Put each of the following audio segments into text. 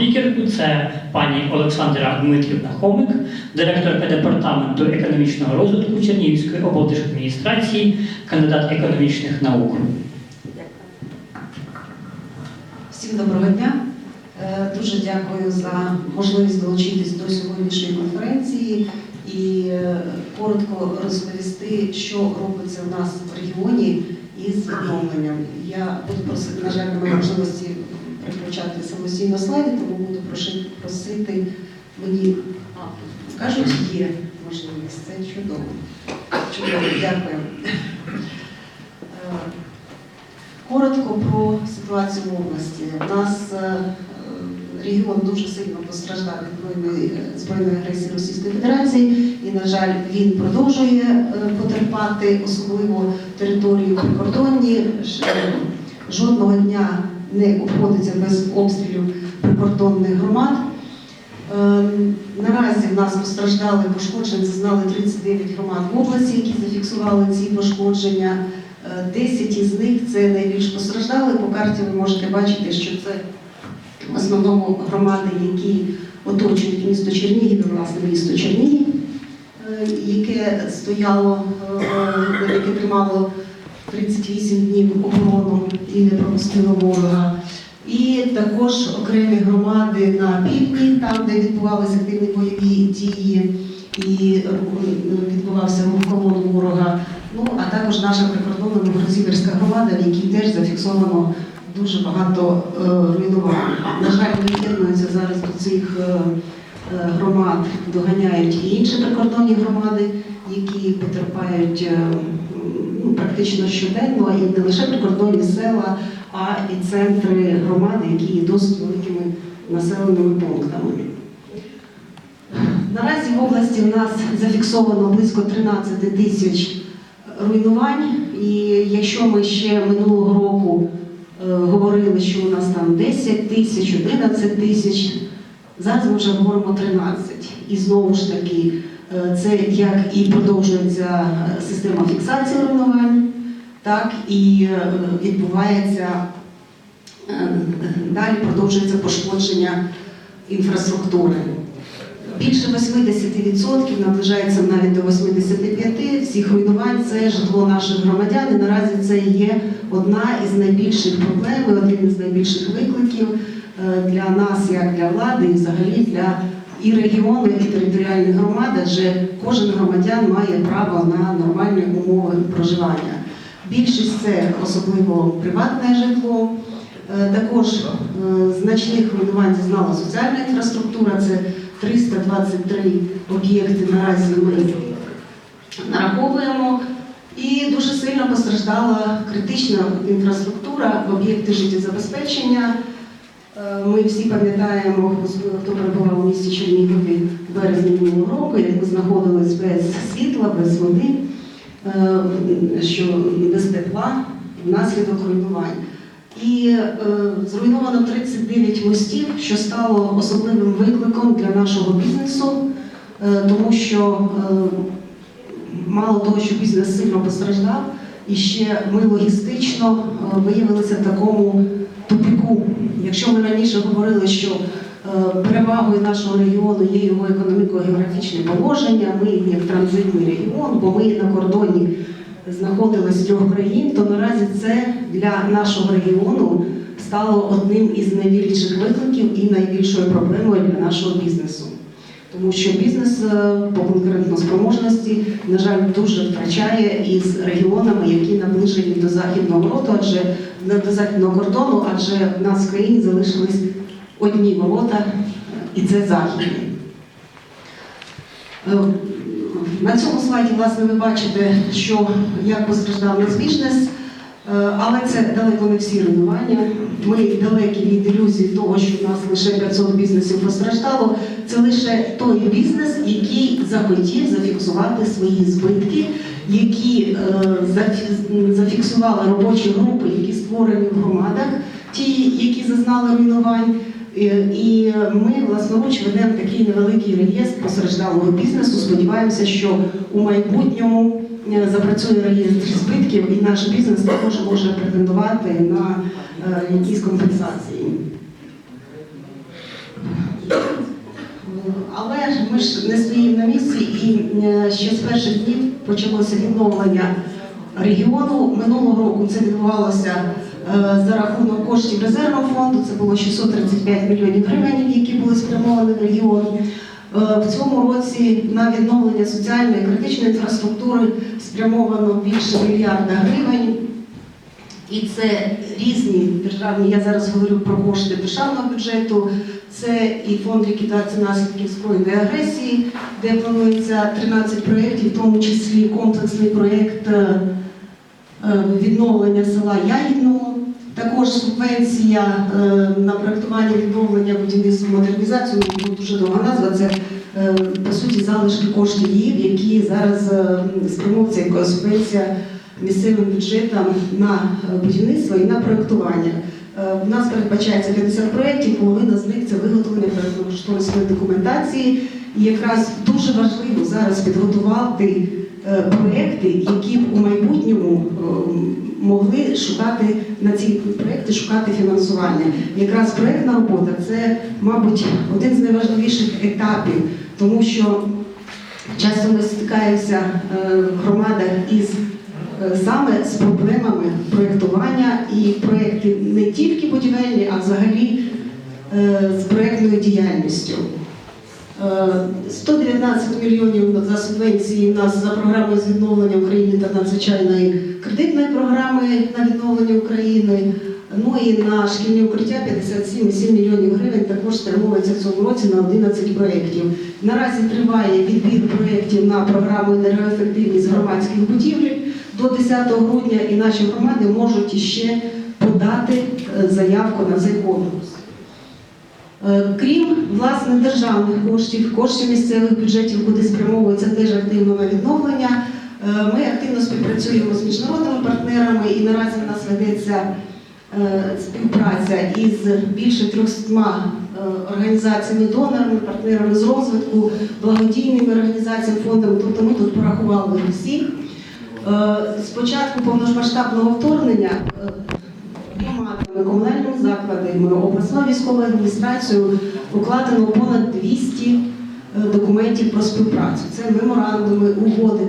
спікерку це пані Олександра Дмитрівна Хомик, директорка департаменту економічного розвитку Чернігівської облдержадміністрації, кандидат економічних наук. Всім доброго дня. Е, Дуже дякую за можливість долучитись до сьогоднішньої конференції і е, коротко розповісти, що робиться у нас в регіоні із відновленням. Я буду просити, на жаль, немає можливості переключати самостійно слайди, тому буду просити мені. А, кажуть, є можливість. Це чудово. Чудово, дякую. Е, Коротко про ситуацію в області. У нас е, регіон дуже сильно постраждав від е, збройної агресії Російської Федерації, і, на жаль, він продовжує е, потерпати, особливо території прикордонні. Е, Жодного дня не обходиться без обстрілів прикордонних громад. Е, Наразі в нас постраждали пошкоджень, зазнали 39 громад в області, які зафіксували ці пошкодження. Е, 10 із них це найбільш постраждали. По карті ви можете бачити, що це в основному громади, які оточують місто Чернігів, власне, місто Чернігів, е, яке стояло, е, яке тримало 38 днів оборону і не пропустило ворога. І також окремі громади на півдні, там, де відбувалися активні бойові дії і е, відбувався рух колон ворога. Ну, а також наша прикордонна Новгородсіверська громада, в якій теж зафіксовано дуже багато е, руйнувань. На жаль, доєднуються зараз до цих е, е, громад, доганяють і інші прикордонні громади, які потерпають е, практично щоденно, і не лише прикордонні села, а і центри громади, які є досить великими населеними пунктами. Наразі в області в нас зафіксовано близько 13 тисяч руйнувань. І якщо ми ще минулого року е, говорили, що у нас там 10 тисяч, 11 тисяч, зараз ми вже говоримо 13. І знову ж таки, це як і продовжується е, система фіксації руйнувань, так і е, відбувається е, далі продовжується пошкодження інфраструктури. Більше 80% наближається навіть до 85% всіх руйнувань це житло наших громадян. І наразі це є одна із найбільших проблем, один із найбільших викликів е, для нас, як для влади, і взагалі для і регіону, і територіальних громад, адже кожен громадян має право на нормальні умови проживання. Більшість це особливо приватне житло. Е, Також е, значних руйнувань зазнала соціальна інфраструктура. Це 323 об'єкти наразі ми нараховуємо. І дуже сильно постраждала критична інфраструктура, об'єкти життєзабезпечення. Е, Ми всі пам'ятаємо, хто перебував у місті Чернігові в березні минулого року, як ми знаходились без світла, без води, е, що без тепла внаслідок руйнувань. І е, зруйновано 39 мостів, що стало особливим викликом для нашого бізнесу, тому що мало того, що бізнес сильно постраждав, і ще ми логістично виявилися в такому тупіку. Якщо ми раніше говорили, що е, перевагою нашого регіону є його економіко-географічне положення, ми є транзитний регіон, бо ми на кордоні знаходились трьох країн, то наразі це для нашого регіону стало одним із найбільших викликів і найбільшою проблемою для нашого бізнесу. Тому що бізнес е, по конкурентноспроможності, на жаль, дуже втрачає із регіонами, які наближені до західного роту, адже до західного кордону, адже в нас в країні залишились одні ворота, і це західні. Е, На цьому слайді, власне, ви бачите, що як постраждав наш бізнес, але це далеко не всі руйнування. Ми далекі від ілюзії того, що в нас лише 500 бізнесів постраждало. Це лише той бізнес, який захотів зафіксувати свої збитки, які е, зафіксували робочі групи, які створені в громадах, ті, які зазнали руйнувань. Е, І ми власноруч ведемо такий невеликий реєстр постраждалого бізнесу. Сподіваємося, що у майбутньому е, запрацює реєстр збитків, і наш бізнес також може претендувати на е, якісь компенсації. Але ми ж не стоїмо на місці, і е, ще з перших днів почалося відновлення регіону. Минулого року це відбувалося е, за рахунок коштів резервного фонду. Це було 635 мільйонів гривень, які були спрямовані в регіон. Е, В цьому році на відновлення соціальної критичної інфраструктури спрямовано більше мільярда гривень. І це різні державні, я зараз говорю про кошти державного бюджету, це і фонд ліквідації наслідків збройної агресії, де планується 13 проєктів, в тому числі комплексний проєкт е, е, відновлення села Ягідного. Також субвенція е, на проєктування відновлення будівництва модернізацію, ну, дуже довга назва, це е, по суті залишки коштів які зараз е, спрямовуються як субвенція місцевим бюджетам на е, будівництво і на проєктування. Е, У нас передбачається 50 проєктів, половина з них це виготовлення проєктно-кошторисної документації. І якраз дуже важливо зараз підготувати е, проєкти, які б у майбутньому е, могли шукати на ці проєкти шукати фінансування. Якраз проєктна робота це, мабуть, один з найважливіших етапів, тому що часто ми стикаємося е, в громадах із саме з проблемами проєктування і проєкти не тільки будівельні, а взагалі з проєктною діяльністю. Е, 119 мільйонів за субвенції у нас за програмою з відновлення України та надзвичайної кредитної програми на відновлення України. Ну і на шкільні укриття 57,7 мільйонів гривень також спрямовується в цьому році на 11 проєктів. Наразі триває відбір проєктів на програму енергоефективність громадських будівель до 10 грудня, і наші громади можуть іще подати е, заявку на цей конкурс. Е, Крім власне державних коштів, коштів місцевих бюджетів, куди спрямовується теж активно відновлення. е, Ми активно співпрацюємо з міжнародними партнерами і наразі в нас ведеться е, співпраця із більше 300 е, організаціями, донорами, партнерами з розвитку, благодійними організаціями, фондами. Тобто ми тут порахували всіх. Е, З початку повномасштабного вторгнення е, громадами, комунальними закладами, обласною військовою адміністрацією укладено понад 200 е, документів про співпрацю. Це меморандуми, угоди.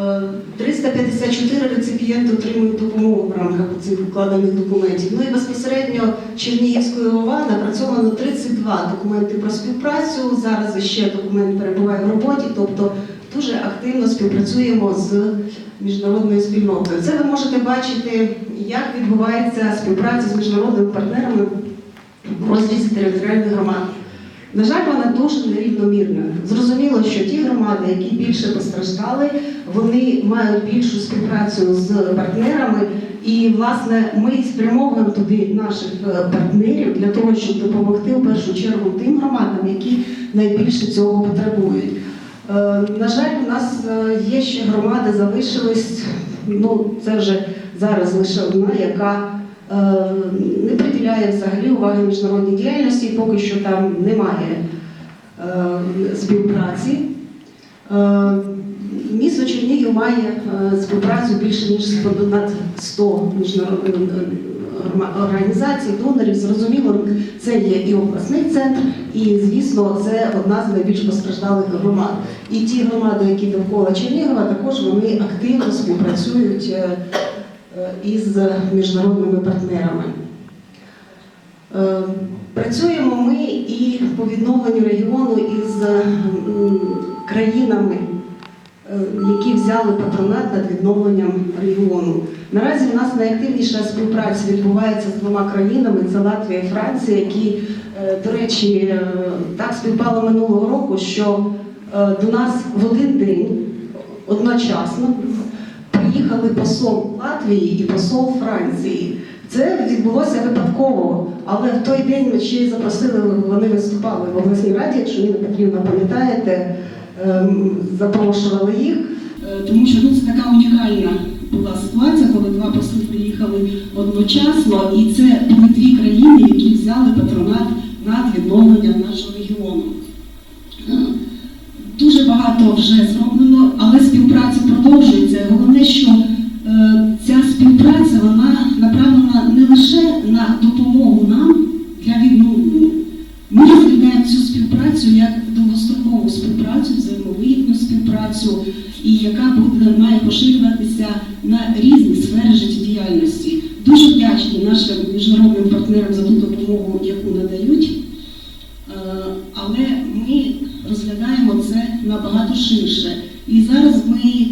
Е, 354 реципієнти отримують допомогу в рамках цих укладених документів. Ну і безпосередньо Чернігівської ОВА напрацьовано 32 документи про співпрацю. Зараз ще документ перебуває в роботі, тобто дуже активно співпрацюємо з міжнародною спільнотою. Це ви можете бачити, як відбувається співпраця з міжнародними партнерами в розрізі територіальних громад. На жаль, вона дуже нерівномірна. Зрозуміло, що ті громади, які більше постраждали, вони мають більшу співпрацю з партнерами. І, власне, ми спрямовуємо туди наших е, партнерів для того, щоб допомогти в першу чергу тим громадам, які найбільше цього потребують. Е, На жаль, у нас е, є ще громади, залишились, ну це вже зараз лише одна, яка е, не приділяє взагалі уваги міжнародній діяльності, і поки що там немає співпраці. Місто Чернігів має співпрацю більше ніж понад 100 міжнародних організацій, донорів. Зрозуміло, це є і обласний центр, і звісно, це одна з найбільш постраждалих громад. І ті громади, які довкола Чернігова, також вони активно співпрацюють е, е, із міжнародними партнерами. Е, Працюємо ми і по відновленню регіону із країнами, які взяли патронат над відновленням регіону. Наразі в нас найактивніша співпраця відбувається з двома країнами: це Латвія і Франція, які, е, до речі, е, так співпало минулого року, що е, до нас в один день одночасно приїхали посол Латвії і посол Франції. Це відбулося випадково, але в той день ми ще й запросили, вони виступали в обласній раді, якщо Петрівна пам'ятаєте, запрошували їх. Е, Тому що ну, це така унікальна була ситуація, коли два посли приїхали одночасно, і це були дві країни, які взяли патронат над відновленням нашого регіону. Е, дуже багато вже зроблено, але співпраця продовжується. Головне, що е, ця співпраця вона направлена не лише на допомогу нам для відновлення. Ми розглядаємо цю співпрацю як довгострокову співпрацю, взаємовигідну співпрацю, і яка має поширюватися на різні сфери життєдіяльності. Дуже вдячні нашим міжнародним партнерам за ту допомогу, яку надають. Е, Але ми розглядаємо це набагато ширше. І зараз ми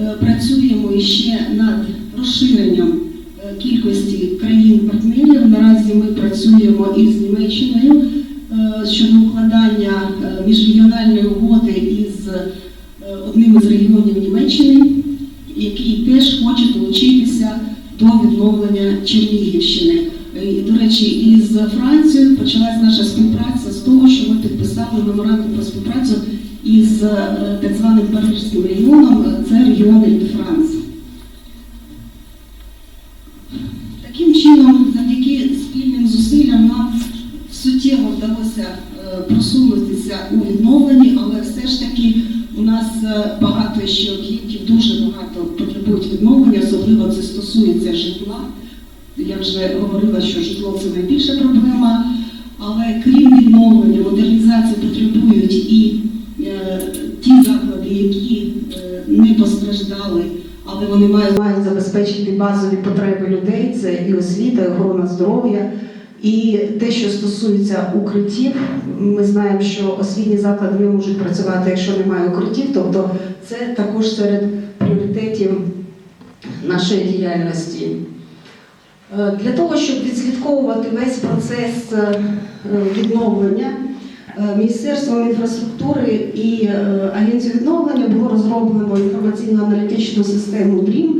е, працюємо ще над розширенням е, кількості країн-партнерів. Наразі ми працюємо із Німеччиною щодо укладання е, міжрегіональної угоди із е, одним із регіонів Німеччини, який теж хоче долучитися до відновлення Чернігівщини. Е, І, до речі, із Францією почалась наша співпраця з того, що ми підписали меморандум про співпрацю із так званим Парижським регіоном, це регіон Ель-де-Франс. Таким чином, завдяки спільним зусиллям нам суттєво вдалося е, просунутися у відновленні, але все ж таки у нас е, багато ще об'єктів, дуже багато потребують відновлення, особливо це стосується житла. Я вже говорила, що житло це найбільша проблема, але крім відновлення, модернізації потребують і е, ті заклади, які е, не постраждали, але вони мають, мають забезпечити базові потреби людей, це і освіта, і охорона здоров'я. І те, що стосується укриттів, ми знаємо, що освітні заклади не можуть працювати, якщо немає укриттів. Тобто це також серед пріоритетів нашої діяльності. Е, Для того, щоб відслідковувати весь процес е, відновлення, е, Міністерством інфраструктури і Агенцією відновлення було розроблено інформаційно-аналітичну систему DREAM,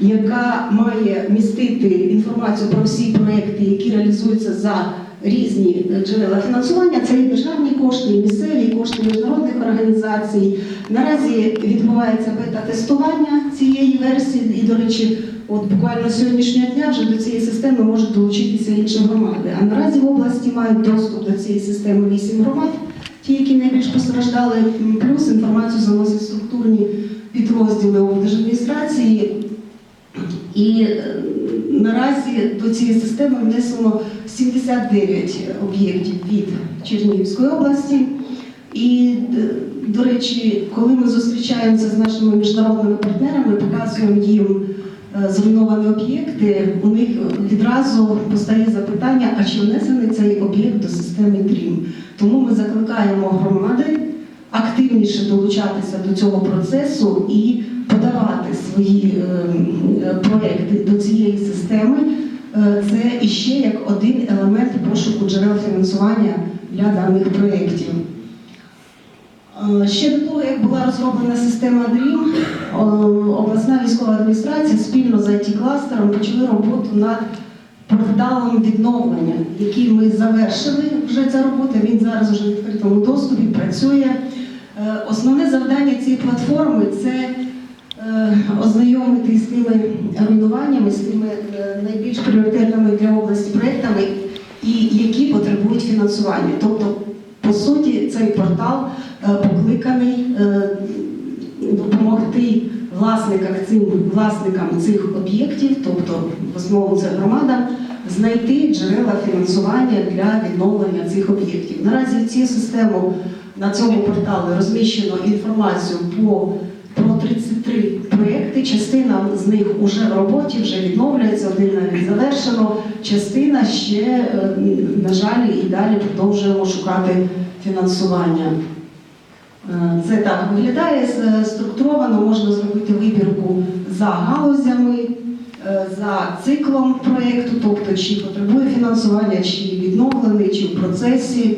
яка має містити інформацію про всі проекти, які реалізуються за різні е, джерела фінансування. Це і державні кошти, і місцеві, і кошти міжнародних організацій. Наразі відбувається бета-тестування цієї версії, і, до речі, от буквально сьогоднішнього дня вже до цієї системи можуть долучитися інші громади. А наразі в області мають доступ до цієї системи 8 громад, ті, які найбільш постраждали, плюс інформацію заносять структурні підрозділи облдержадміністрації. І е, наразі до цієї системи внесено 79 об'єктів від Чернігівської області. І, е, до речі, коли ми зустрічаємося з нашими міжнародними партнерами, показуємо їм е, зруйновані об'єкти, у них відразу постає запитання, а чи внесений цей об'єкт до системи DREAM. Тому ми закликаємо громади активніше долучатися до цього процесу і подавати свої е, е, проекти до цієї системи. Е, Це іще як один елемент пошуку джерел фінансування для даних проєктів. Е, Ще до того, як була розроблена система DREAM, е, обласна військова адміністрація спільно з IT-кластером почали роботу над порталом відновлення, який ми завершили вже ця робота. Він зараз вже в відкритому доступі працює. Основне завдання цієї платформи це ознайомити з тими руйнуваннями, з тими е, найбільш пріоритетними для області проектами, і які потребують фінансування. Тобто, по суті, цей портал е, покликаний е, допомогти власникам цим власникам цих об'єктів, тобто в основному це громада, знайти джерела фінансування для відновлення цих об'єктів. Наразі в цю систему на цьому порталі розміщено інформацію по про 33 проєкти. Частина з них вже в роботі, вже відновлюється, один навіть завершено. Частина ще, е, на жаль, і далі продовжуємо шукати фінансування. Е, Це так виглядає структуровано, можна зробити вибірку за галузями, е, за циклом проєкту, тобто чи потребує фінансування, чи відновлений, чи в процесі.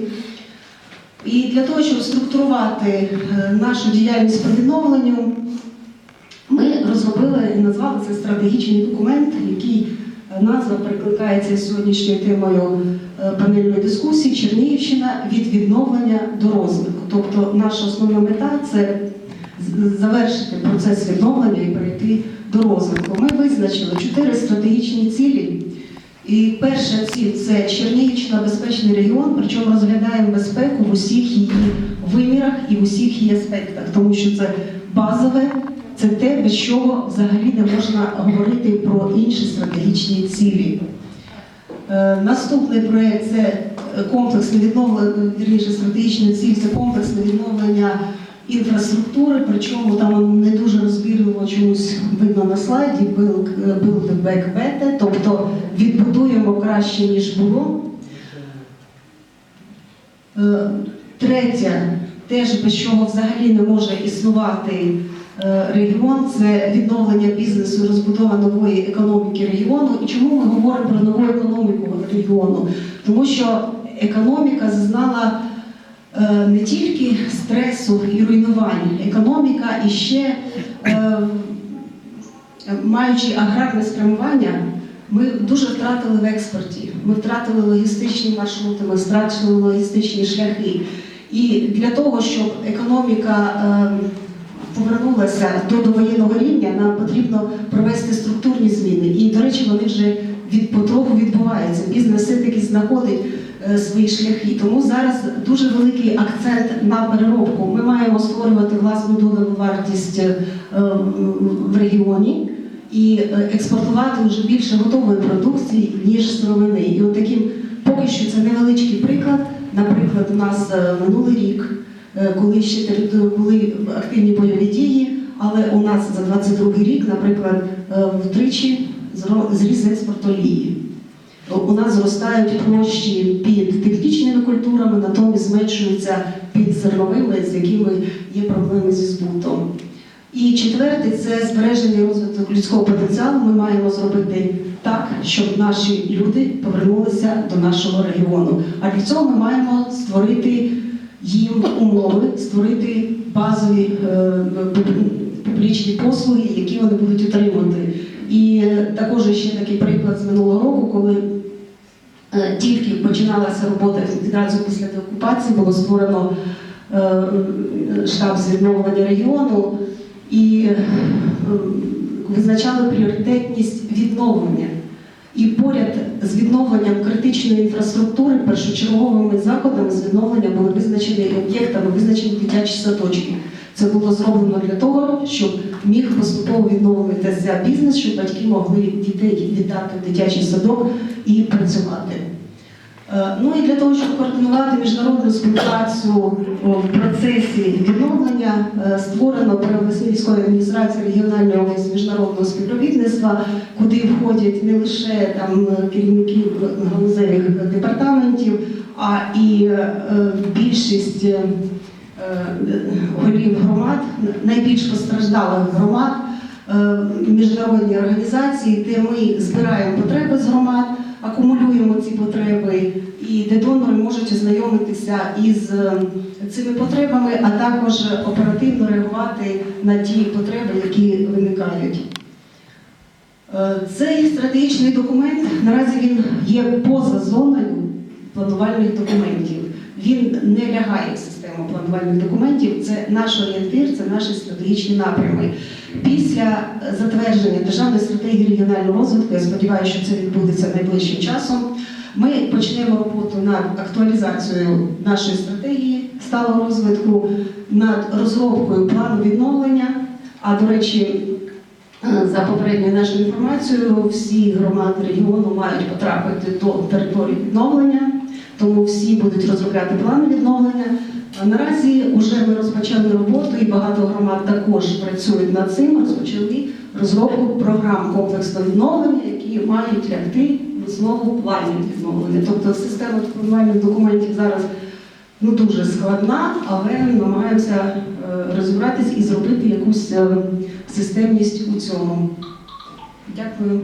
І для того, щоб структурувати е, нашу діяльність по відновленню, ми розробили і назвали це стратегічний документ, який е, назва перекликається сьогоднішньою темою е, панельної дискусії Чернігівщина від відновлення до розвитку. Тобто наша основна мета це завершити процес відновлення і перейти до розвитку. Ми визначили чотири стратегічні цілі, І перша ціль це Чернігівщина безпечний регіон, причому розглядаємо безпеку в усіх її вимірах і в усіх її аспектах, тому що це базове, це те, без чого взагалі не можна говорити про інші стратегічні цілі. Е, Наступний проєкт це комплексне відновлення, вірніше стратегічна ціль це комплексне відновлення інфраструктури, причому там не дуже розбірливо чомусь видно на слайді build, е, build back better, тобто відбудуємо краще, ніж було. Е, Третє, теж без чого взагалі не може існувати е, регіон, це відновлення бізнесу, розбудова нової економіки регіону. І чому ми говоримо про нову економіку регіону? Тому що економіка зазнала не тільки стресу і руйнувань, економіка і ще е, маючи аграрне спрямування, ми дуже втратили в експорті. Ми втратили логістичні маршрути, ми втратили логістичні шляхи. І для того, щоб економіка е, повернулася до довоєнного рівня, нам потрібно провести структурні зміни. І, до речі, вони вже від потроху відбуваються. Бізнес все-таки знаходить е, свої шляхи. Тому зараз дуже великий акцент на переробку. Ми маємо створювати власну додану вартість е, в регіоні і е, експортувати вже більше готової продукції, ніж сировини. І от таким поки що це невеличкий приклад. Наприклад, у нас е, минулий рік, е, коли ще були активні бойові дії, але у нас за 22 рік, наприклад, е, втричі зріс експорт олії. У нас зростають площі під технічними культурами, натомість зменшуються під зерновими, з якими є проблеми зі збутом. І четверте це збереження розвиток людського потенціалу. Ми маємо зробити так, щоб наші люди повернулися до нашого регіону. А для цього ми маємо створити їм умови, створити базові е, публічні послуги, які вони будуть отримувати. І також ще такий приклад з минулого року, коли е, тільки починалася робота відразу після деокупації, було створено е, штаб з відновлення регіону і е, визначали пріоритетність відновлення. І поряд з відновленням критичної інфраструктури першочерговими заходами з відновлення були визначені об'єктами, визначені дитячі садочки. Це було зроблено для того, щоб міг поступово відновлюватися бізнес, щоб батьки могли дітей віддати в дитячий садок і працювати. Е, Ну і для того, щоб координувати міжнародну співпрацю в процесі відновлення, е, створено при військовій адміністрації регіональний офіс міжнародного співробітництва, куди входять не лише там керівники галузевих департаментів, а і е, більшість е, е, голів громад, найбільш постраждалих громад, е, міжнародні організації, де ми збираємо потреби з громад, акумулюємо ці потреби, і де донори можуть ознайомитися із е, цими потребами, а також оперативно реагувати на ті потреби, які виникають. Е, Цей стратегічний документ наразі він є поза зоною планувальних документів. Він не лягає в систему планувальних документів. Це наш орієнтир, це наші стратегічні напрями. Після затвердження державної стратегії регіонального розвитку, я сподіваюся, що це відбудеться найближчим часом. Ми почнемо роботу над актуалізацією нашої стратегії сталого розвитку, над розробкою плану відновлення. А до речі, за попередньою нашою інформацією, всі громади регіону мають потрапити до території відновлення, тому всі будуть розробляти плани відновлення. А наразі вже ми розпочали роботу, і багато громад також працюють над цим. Розпочали розробку програм комплексного відновлення, які мають лягти в основу планів відновлення. Тобто система планувальних документів зараз ну, дуже складна, але ми намагаємося е, розібратись і зробити якусь е, системність у цьому. Дякую.